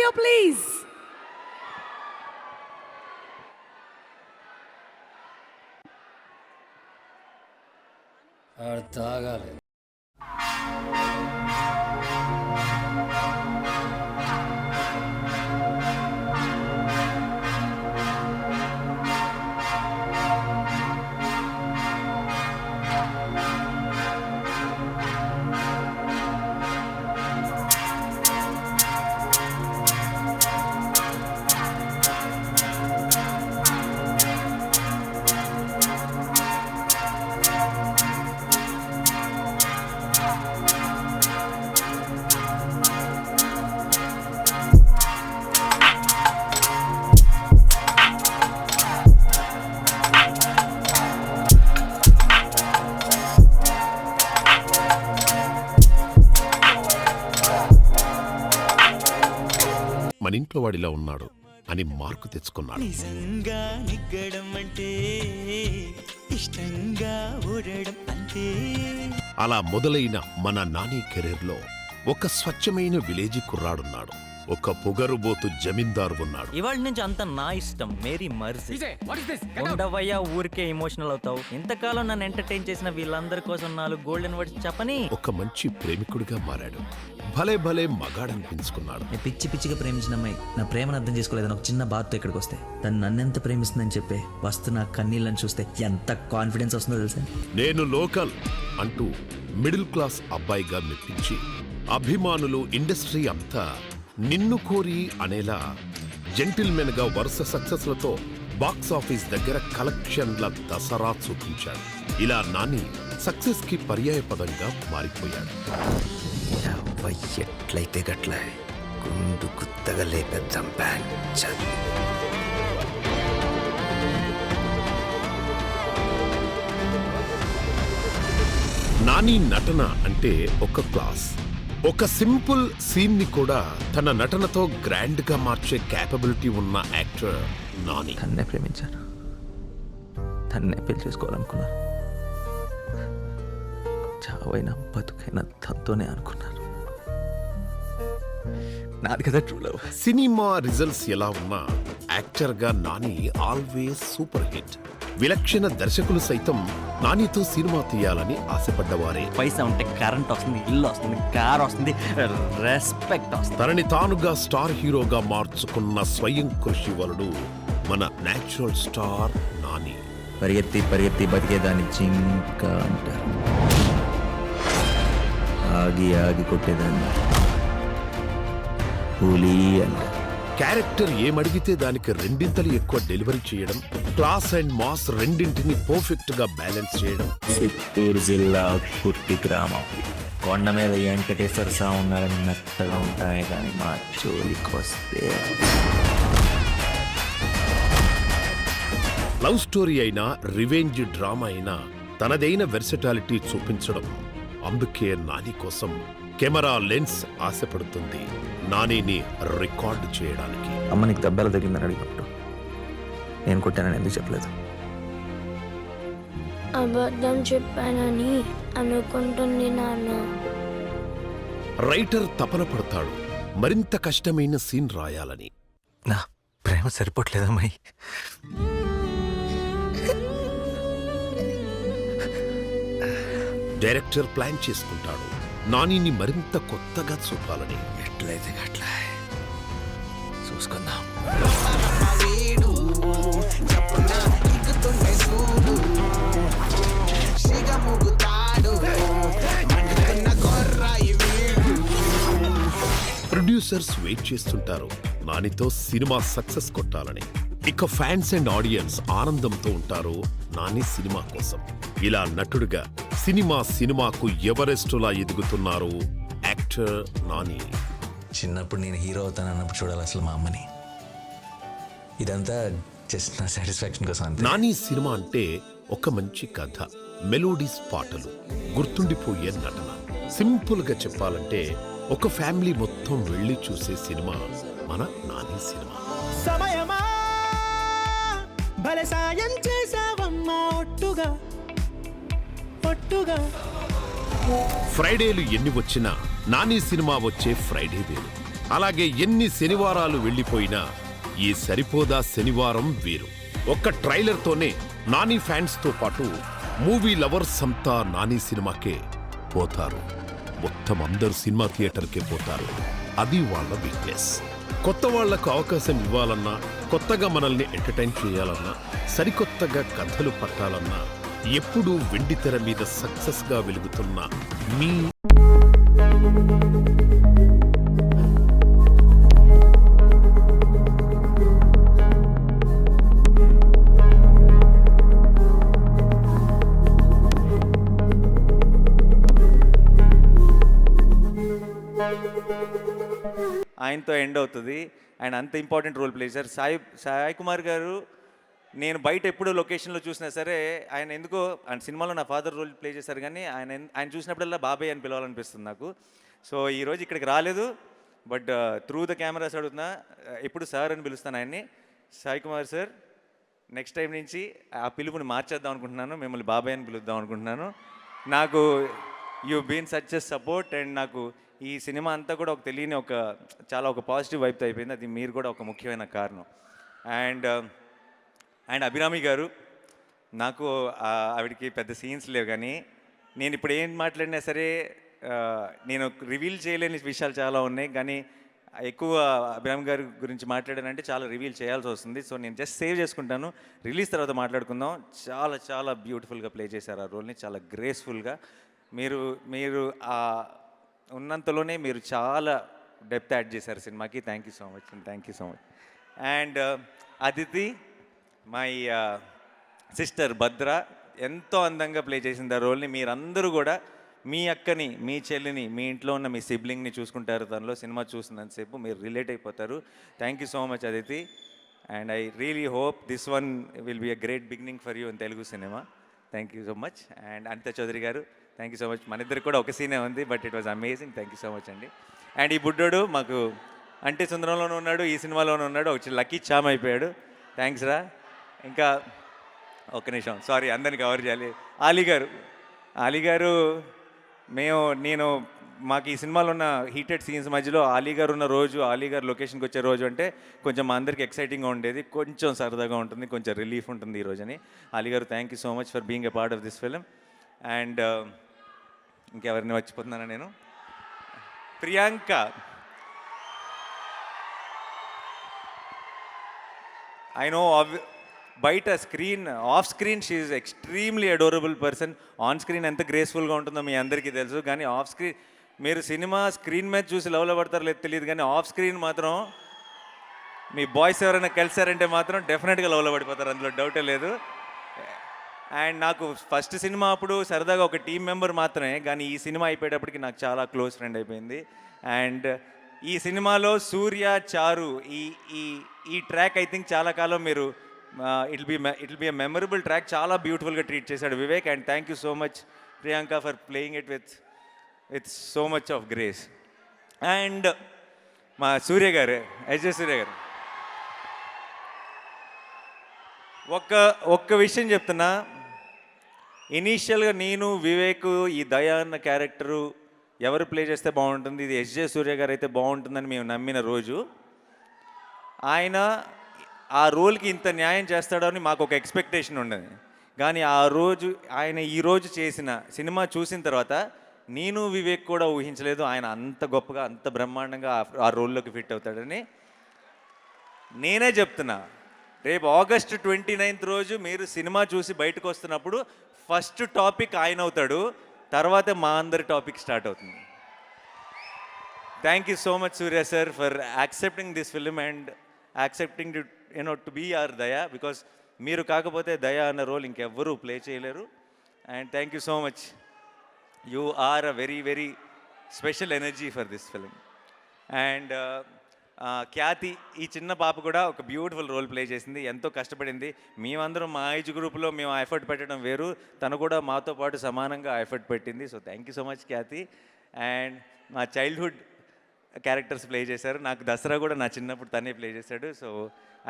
Video please ఆడు తాగాలి మన వాడిలా ఉన్నాడు అని మార్కు తెచ్చుకున్నాడు. నిజంగా నిగ్గడం అంటే ఇష్టంగా అలా మొదలైన మన నాని కెరీర్లో ఒక స్వచ్ఛమైన విలేజీ కుర్రాడున్నాడు. ఒక పొగరుబోతు జమీందారు ఉన్నాడు. ఇవాళ నుంచి అంత నా ఇష్టం మేరీ మర్జీ. ఉండవయ్యా ఊరికే ఎమోషనల్ అవుతావు. ఇంతకాలం నన్ను ఎంటర్టైన్ చేసిన వీళ్ళందరి కోసం నాలుగు గోల్డెన్ వర్డ్స్ చెప్పని. ఒక మంచి ప్రేమికుడిగా మారాడు. భలే భలే మగాడనిపించుకున్నాడు నేను పిచ్చి పిచ్చిగా ప్రేమించిన అమ్మాయి. నా ప్రేమను అర్థం చేసుకోలేదని ఒక చిన్న బాధతో ఇక్కడికి వస్తే. తను నన్నెంత ప్రేమిస్తుందని చెప్పే వస్తున్న కన్నీళ్ళని చూస్తే ఎంత కాన్ఫిడెన్స్ వస్తుందో తెలుసా? నేను లోకల్ అంటూ మిడిల్ క్లాస్ అబ్బాయిగా మెప్పించి అభిమానులు ఇండస్ట్రీ అంతా నిన్ను కోరి అనేలా జెంటిల్మెన్గా వరుస సక్సెస్లతో బాక్స్ ఆఫీస్ దగ్గర కలెక్షన్ల దసరా చూపించాడు. ఇలా నాని సక్సెస్కి పర్యాయ పదంగా మారిపోయాడు. ఎట్లయితే గట్ల? గుండు గుత్తగా లేపేద్దాం బ్యాంక్ నాని నటన అంటే ఒక క్లాస్. ఒక సింపుల్ సీన్ని కూడా తన నటనతో గ్రాండ్గా మార్చే క్యాపబిలిటీ ఉన్న యాక్టర్ నాని. తన్నే ప్రేమించాను. తన్నే పెళ్ళి చేసుకోవాలనుకున్నాను చావైనా బతుకైనా తనతోనే అనుకున్నాను. నాది కదా ట్రూ లవ్. సినిమా రిజల్ట్స్ ఎలా ఉన్నా యాక్టర్గా నాని ఆల్వేస్ సూపర్ హిట్. విలక్షణ దర్శకులు సైతం నానితో సినిమా తీయాలని ఆశపడ్డవారే. పైసా ఉంటే కరెంట్ వస్తుంది ఇల్లు వస్తుంది కార్ వస్తుంది రెస్పెక్ట్ వస్తుంది. తనని తానుగా స్టార్ హీరోగా మార్చుకున్న స్వయం కృషి వలుడు మన నేచురల్ స్టార్ నాని. పరిగెత్తి పరిగెత్తి బతికేదాన్ని జింక అంటారు. ఆగి ఆగి కొట్టేదాన్ని. పులి అంటారు. క్యారెక్టర్ ఏమడిగితే దానికి రెండింతలు ఎక్కువ డెలివరీ చేయడం క్లాస్ అండ్ మాస్ రెండింటిని పర్ఫెక్ట్గా బ్యాలెన్స్ చేయడం. చిత్తూరు జిల్లా కుట్టి గ్రామం. కొండ మీద వెంకటేశ్వర స్వామి ఉన్నారని మెత్తగా ఉంటాయి కానీ మా జోలికి వస్తే లవ్ స్టోరీ అయినా రివెంజ్ డ్రామా అయినా తనదైన వెర్సటాలిటీ చూపించడం అందుకే నాని కోసం కెమెరా లెన్స్ ఆశపడుతుంది. నానిని రికార్డ్ చేయడానికి. అమ్మ నీకు దెబ్బలు తగిలిందని అడిగినప్పుడు నేను కొట్టానని ఎందుకు చెప్పలేదు? అబద్ధం చెప్పానని అనుకుంటుంది నాన్న. రైటర్ తపన పడతాడు. మరింత కష్టమైన సీన్ రాయాలని. నా ప్రేమ సరిపోవట్లేదమ్మాయి. డైరెక్టర్ ప్లాన్ చేసుకుంటాడు. నానిని మరింత కొత్తగా చూపాలని. ఎట్లయితే అట్లా చూసుకుందాం. ప్రొడ్యూసర్స్ వెయిట్ చేస్తుంటారు. నానితో సినిమా సక్సెస్ కొట్టాలని. ఇక ఫ్యాన్స్ అండ్ ఆడియన్స్ ఆనందంతో ఉంటారు నాని సినిమా కోసం. ఇలా నటుడుగా సినిమా సినిమాకు ఎవరెస్టులా ఎదుగుతున్నారు యాక్టర్ నాని? చిన్నప్పుడు నేను హీరో అవుతాను అన్నప్పుడు చూడాలి అసలు మా అమ్మని. ఇదంతా జస్ట్ నా సాటిస్ఫాక్షన్ కోసం అంతే. నాని సినిమా అంటే ఒక మంచి కథ మెలోడీస్ పాటలు గుర్తుండిపోయే నటన. సింపుల్గా చెప్పాలంటే ఒక ఫ్యామిలీ మొత్తం వెళ్ళి చూసే సినిమా మన నాని సినిమా. సమయమా? ఒట్టుగా ఫ్రైడేలు ఎన్ని వచ్చినా నాని సినిమా వచ్చే ఫ్రైడే వేరు. అలాగే ఎన్ని శనివారాలు వెళ్ళిపోయినా ఈ సరిపోదా శనివారం వేరు. ఒక్క ట్రైలర్తోనే నాని ఫ్యాన్స్తో పాటు మూవీ లవర్స్ అంతా నాని సినిమాకే పోతారు. మొత్తం అందరు సినిమా థియేటర్కే పోతారు. అది వాళ్ళ వీక్నెస్ కొత్త వాళ్ళకు అవకాశం ఇవ్వాలన్నా కొత్తగా మనల్ని ఎంటర్టైన్ చేయాలన్నా సరికొత్తగా కథలు పట్టాలన్నా ఎప్పుడూ వెండితెర మీద సక్సెస్గా వెలుగుతున్న మీ ఆయనతో ఎండ్ అవుతుంది. ఆయన అంత ఇంపార్టెంట్ రోల్ ప్లే చేశారు సాయి సాయి కుమార్ గారు నేను బయట ఎప్పుడు లొకేషన్లో చూసినా సరే ఆయన ఎందుకో ఆయన సినిమాలో నా ఫాదర్ రోల్ ప్లే చేశారు కానీ ఆయన ఆయన చూసినప్పుడల్లా బాబాయ్ అని పిలవాలనిపిస్తుంది నాకు. సో ఈరోజు ఇక్కడికి రాలేదు బట్ త్రూ ద కెమెరాస్ అడుగుతున్నా uh, ఎప్పుడు సార్ అని పిలుస్తాను ఆయన్ని. Sai Kumar sir next time నుంచి ఆ పిలుపుని మార్చేద్దాం అనుకుంటున్నాను మిమ్మల్ని బాబాయ్ అని పిలుద్దాం అనుకుంటున్నాను. నాకు you been such a support and నాకు ఈ సినిమా అంతా కూడా ఒక తెలియని ఒక చాలా ఒక పాజిటివ్ వైపుతో అయిపోయింది. అది మీరు కూడా ఒక ముఖ్యమైన కారణం. అండ్ అండ్ అభిరామి గారు నాకు ఆవిడకి పెద్ద సీన్స్ లేవు కానీ నేను ఇప్పుడు ఏం మాట్లాడినా సరే నేను రివీల్ చేయలేని విషయాలు చాలా ఉన్నాయి కానీ ఎక్కువ అభిరామ్ గారి గురించి మాట్లాడానంటే చాలా రివీల్ చేయాల్సి వస్తుంది. సో నేను జస్ట్ సేవ్ చేసుకుంటాను. రిలీజ్ తర్వాత మాట్లాడుకుందాం. చాలా చాలా బ్యూటిఫుల్గా ప్లే చేశారు ఆ రోల్ని. చాలా గ్రేస్ఫుల్గా. మీరు మీరు ఆ ఉన్నంతలోనే మీరు చాలా డెప్త్ యాడ్ చేశారు సినిమాకి. Thank you so much thank you so much. And Aditi my sister uh, Bhadra ఎంతో అందంగా ప్లే చేసింది ఆ రోల్ని మీరందరూ కూడా మీ అక్కని మీ చెల్లిని మీ ఇంట్లో ఉన్న మీ సిబ్లింగ్ని చూసుకుంటారు. తనలో సినిమా చూసినంతసేపు మీరు రిలేట్ అయిపోతారు. Thank you so much Aditi and I really hope this one will be a great beginning for you in Telugu cinema thank you so much and Anitha Chowdary గారు థ్యాంక్ యూ సో మచ్ మన ఇద్దరు కూడా ఒక సీనే ఉంది but it was amazing thank you so much అండి. And ఈ బుడ్డోడు మాకు అంటే సుందరంలోనూ ఉన్నాడు ఈ సినిమాలోనూ ఉన్నాడు. ఒక లక్కీ చామ్ అయిపోయాడు. థ్యాంక్స్ రా. ఇంకా ఒక్క నిమిషం. సారీ అందరిని కవర్ చేయాలి. ఆలీ గారు. ఆలీ గారు మేము నేను మాకు ఈ సినిమాలో ఉన్న హీటెడ్ సీన్స్ మధ్యలో ఆలీ గారు ఉన్న రోజు ఆలీ గారు లొకేషన్కి వచ్చే రోజు అంటే కొంచెం మా అందరికి ఎక్సైటింగ్గా ఉండేది. కొంచెం సరదాగా ఉంటుంది కొంచెం రిలీఫ్ ఉంటుంది ఈ రోజని. ఆలీ గారు thank you so much for being a part of this film and ఇంకెవరిని మర్చిపోతున్నానా నేను? ప్రియాంక. ఐ నో బయట screen off screen she extremely adorable person on screen ఎంత గ్రేస్ఫుల్గా ఉంటుందో మీ అందరికీ తెలుసు. కానీ ఆఫ్ స్క్రీన్ మీరు సినిమా స్క్రీన్ మీద చూసి లవ్లో పడతారో లేదు తెలియదు. కానీ ఆఫ్ స్క్రీన్ మాత్రం మీ బాయ్స్ ఎవరైనా కలిసారంటే మాత్రం డెఫినెట్గా లవ్లో పడిపోతారు. అందులో డౌటే లేదు. అండ్ నాకు ఫస్ట్ సినిమా అప్పుడు సరదాగా ఒక టీం మెంబర్ మాత్రమే. కానీ ఈ సినిమా అయిపోయేటప్పటికి నాకు చాలా క్లోజ్ ఫ్రెండ్ అయిపోయింది. అండ్ ఈ సినిమాలో సూర్య చారు ఈ ఈ ఈ ట్రాక్ ఐ థింక్ చాలా కాలం మీరు it be it be a memorable track చాలా బ్యూటిఫుల్గా ట్రీట్ చేశాడు Vivek and thank you so much Priyanka for playing it with with so much of grace and మా సూర్య గారు ఎస్జే సూర్య గారు. ఒక్క ఒక్క విషయం చెప్తున్నా. ఇనీషియల్గా నేను వివేక్ ఈ దయా అన్న క్యారెక్టరు ఎవరు ప్లే చేస్తే బాగుంటుంది? ఇది ఎస్జే సూర్య గారు అయితే బాగుంటుందని మేము నమ్మిన రోజు. ఆయన ఆ రోల్కి ఇంత న్యాయం చేస్తాడని మాకు ఒక ఎక్స్పెక్టేషన్ ఉండేది కానీ ఆ రోజు ఆయన ఈ రోజు చేసిన సినిమా చూసిన తర్వాత నేను వివేక్ కూడా ఊహించలేదు ఆయన అంత గొప్పగా అంత బ్రహ్మాండంగా ఆ- రోల్లోకి ఫిట్ అవుతాడని నేనే చెప్తున్నా. రేపు ఆగస్ట్ ట్వంటీ నైన్త్ రోజు మీరు సినిమా చూసి బయటకు వస్తున్నప్పుడు ఫస్ట్ టాపిక్ ఆయన అవుతాడు తర్వాత మా అందరి టాపిక్ స్టార్ట్ అవుతుంది. Thank you so much Surya sir for accepting this film and accepting to you know to be R Daya because మీరు కాకపోతే దయా అన్న రోల్ ఇంకెవ్వరూ ప్లే చేయలేరు. And thank you so much you are a very very special energy for this film and Khyathi ఈ చిన్న పాప కూడా ఒక బ్యూటిఫుల్ రోల్ ప్లే చేసింది. ఎంతో కష్టపడింది. మేమందరం మా ఏజ్ గ్రూప్లో మేము ఎఫర్ట్ పెట్టడం వేరు. తను కూడా మాతో పాటు సమానంగా ఎఫర్ట్ పెట్టింది. So thank you so much Khyathi. And మా చైల్డ్హుడ్ క్యారెక్టర్స్ ప్లే చేశారు. నాకు దసరా కూడా నా చిన్నప్పుడు తనే ప్లే చేశాడు. సో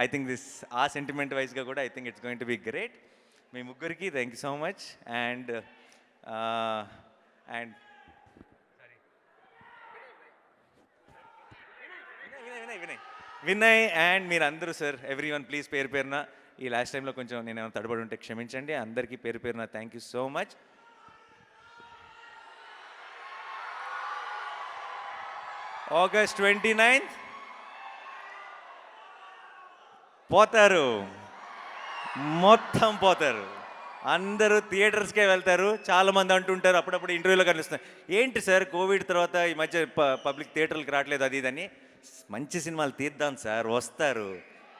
ఐ థింక్ దిస్ ఆ సెంటిమెంట్ వైజ్గా కూడా I think it's going to be great మీ ముగ్గురికి thank you so much and and Vinay Vinay Vinay and మీరు అందరూ సార్ ఎవ్రీ వన్ ప్లీజ్ పేరు పేరున. ఈ లాస్ట్ టైంలో కొంచెం నేను తడబడి ఉంటే క్షమించండి. అందరికీ పేరు పేరున thank you so much August twenty ninth పోతారు. మొత్తం పోతారు. అందరూ థియేటర్స్కే వెళ్తారు. చాలామంది అంటుంటారు అప్పుడప్పుడు ఇంటర్వ్యూలో కనిపిస్తున్నారు ఏంటి సార్ కోవిడ్ తర్వాత ఈ మధ్య పబ్లిక్ థియేటర్లకు రావట్లేదు అది ఇదని? మంచి సినిమాలు తీద్దాం సార్ వస్తారు.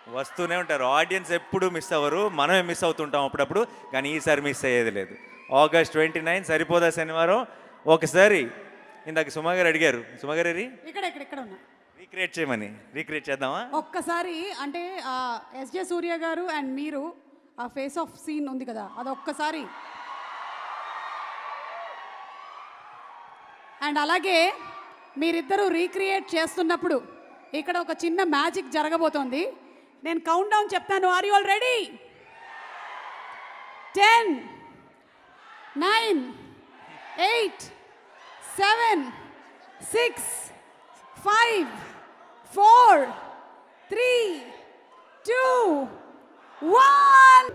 వస్తూనే ఉంటారు. ఆడియన్స్ ఎప్పుడు మిస్ అవ్వరు. మనమే మిస్ అవుతుంటాం అప్పుడప్పుడు. కానీ ఈసారి మిస్ అయ్యేది లేదు. ఆగస్ట్ ట్వంటీ నైన్ సరిపోదా శనివారం? ఒకసారి ఇందాక సుమా గారు అడిగారు సుమా గారు ఇక్కడ ఇక్కడ ఇక్కడ ఉన్నా. రీక్రియేట్ చేయమని రీక్రియేట్ చేద్దామా? ఒక్కసారి అంటే ఎస్జే సూర్య గారు అండ్ మీరు ఆ ఫేస్ ఆఫ్ సీన్ ఉంది కదా అది ఒక్కసారి అండ్ అలాగే మీరిద్దరూ రీక్రియేట్ చేస్తున్నప్పుడు ఇక్కడ ఒక చిన్న మ్యాజిక్ జరగబోతోంది. నేను కౌంట్ డౌన్ చెప్తాను. Are you all ready ten nine eight seven six five four three two one